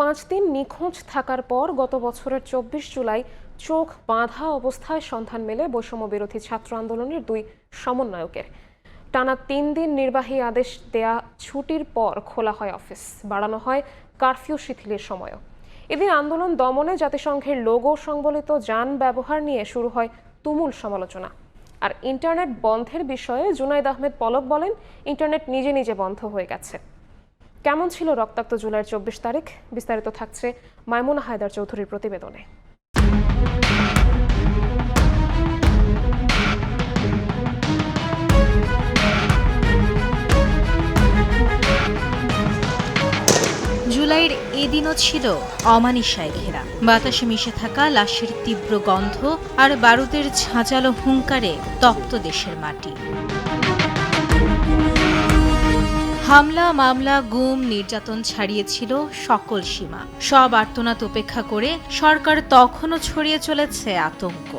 পাঁচ দিন নিখোঁজ থাকার পর গত বছরের চব্বিশ জুলাই চোখ বাঁধা অবস্থায় সন্ধান মেলে বৈষম্য বিরোধী ছাত্র আন্দোলনের দুই সমন্বয়কের। টানা তিন দিন নির্বাহী আদেশ দেয়া ছুটির পর খোলা হয় অফিস, বাড়ানো হয় কারফিউ শিথিলের সময়ও। এদিন আন্দোলন দমনে জাতিসংঘের লোগো সংবলিত যান ব্যবহার নিয়ে শুরু হয় তুমুল সমালোচনা। আর ইন্টারনেট বন্ধের বিষয়ে জুনাইদ আহমেদ পলক বলেন, ইন্টারনেট নিজে নিজে বন্ধ হয়ে গেছে। কেমন ছিল রক্তাক্ত জুলাইয়ের চব্বিশ তারিখ? বিস্তারিত থাকছে মাইমুনা হায়দার চৌধুরীর প্রতিবেদনে। জুলাইয়ের এদিনও ছিল অমানিসায় ঘেরা। বাতাসে মিশে থাকা লাশের তীব্র গন্ধ আর বারুদের ঝাঁঝালো হুঙ্কারে তপ্ত দেশের মাটি। হামলা, মামলা, গুম, নির্যাতন ছাড়িয়েছিল সকল সীমা। সব আর্তনাদ উপেক্ষা করে সরকার তখনও ছড়িয়ে চলেছে আতঙ্ক।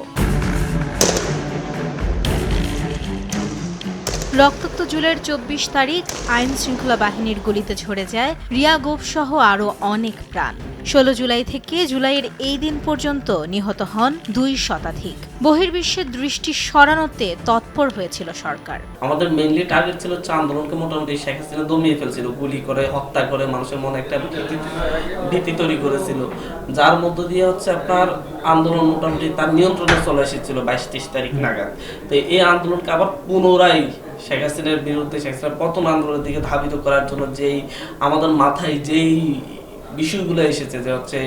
রক্তাক্ত জুলাইয়ের চব্বিশ তারিখ আইন শৃঙ্খলা বাহিনীর গুলিতে ঝরে যায় রিয়া গোপ সহ আরও অনেক প্রাণ। ষোলো জুলাই থেকে জুলাইয়ের এই দিন পর্যন্ত নিহত হন দুই শতাধিক। বহির্বিশ্বের দৃষ্টি সরানোতে তৎপর হয়েছিল সরকার। আমাদের মেইনলি টার্গেট ছিল হচ্ছে আন্দোলনকে মোটামুটি শেখ হাসিনা দমিয়ে ফেলছিল, গুলি করে, হত্যা করে, মানুষের মনে একটা ভীতি তৈরি করেছিল। যার মধ্য দিয়ে হচ্ছে আপনার আন্দোলন মোটামুটি তার নিয়ন্ত্রণে চলে এসেছিল বাইশ তেইশ তারিখ নাগাদ। তো এই আন্দোলনকে আবার পুনরায় শেখ হাসিনার বিরুদ্ধে, শেখ হাসিনার পতন আন্দোলনের দিকে ধাবিত করার জন্য যেই আমাদের মাথায় যেই বিষয়গুলো এসেছে যে হচ্ছে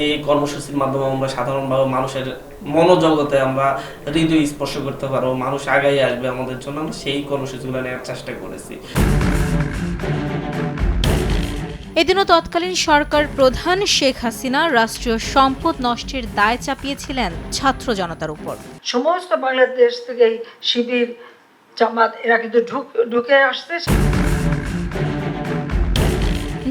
এই কর্মসূচির মাধ্যমে আমরা সাধারণভাবে মানুষের মনোজগতে আমরা হৃদয় স্পর্শ করতে পারব মানুষ আগাই আসবে আমাদের জন্য আমরা সেই কর্মসূচিগুলো নেওয়ার চেষ্টা করেছি। এদিনও তৎকালীন সরকার প্রধান শেখ হাসিনা রাষ্ট্রীয় সম্পদ নষ্টের দায় চাপিয়েছিলেন ছাত্র জনতার উপর। সমস্ত বাংলাদেশ থেকে শিবির জামাত এরা কিন্তু ঢুকে আসছে।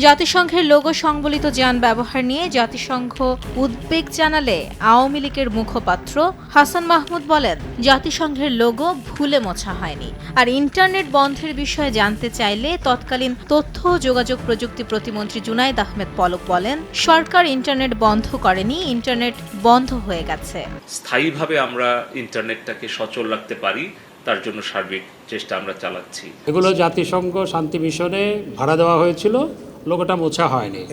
জাতিসংঘের লোগো সংবলিত যান ব্যবহার নিয়ে জাতিসংঘ উদ্বেগ জানালে আওয়ামী লীগের মুখপাত্র হাসান মাহমুদ বলেন জাতিসংঘের লোগো ভুলে মোছা হয়নি। আর ইন্টারনেট বন্ধের বিষয়ে জানতে চাইলে তৎকালীন তথ্য ও যোগাযোগ প্রযুক্তি প্রতিমন্ত্রী জুনাইদ আহমেদ পলক বলেন সরকার ইন্টারনেট বন্ধ করেনি ইন্টারনেট বন্ধ হয়ে গেছে। স্থায়ীভাবে আমরা ইন্টারনেটটাকে সচল রাখতে পারি তার জন্য সার্বিক চেষ্টা আমরা চালাচ্ছি। এগুলো জাতিসংঘ শান্তি মিশনে ভাড়া দেওয়া হয়েছিল। লোগোটা মোছা হয়নি।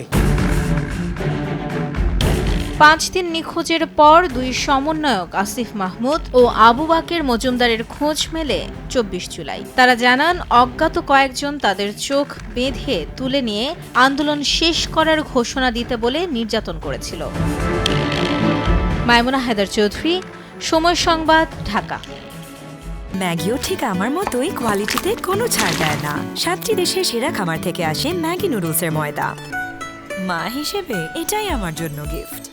পাঁচ দিন নিখোঁজের পর দুই সমন্বয়ক আসিফ মাহমুদ ও আবু বাকের মজুমদারের খোঁজ মেলে চব্বিশ জুলাই। তারা জানান, অজ্ঞাত কয়েকজন তাদের চোখ বেঁধে তুলে নিয়ে আন্দোলন শেষ করার ঘোষণা দিতে বলে নির্যাতন করেছিল। মাইমুনা হায়দার চৌধুরী, সময় সংবাদ, ঢাকা। ম্যাগিও ঠিক আমার মতোই কোয়ালিটিতে কোনো ছাড় দেয় না। সাতটি দেশের সেরা খামার থেকে আসে ম্যাগি নুডলসের ময়দা। মা হিসেবে এটাই আমার জন্য গিফট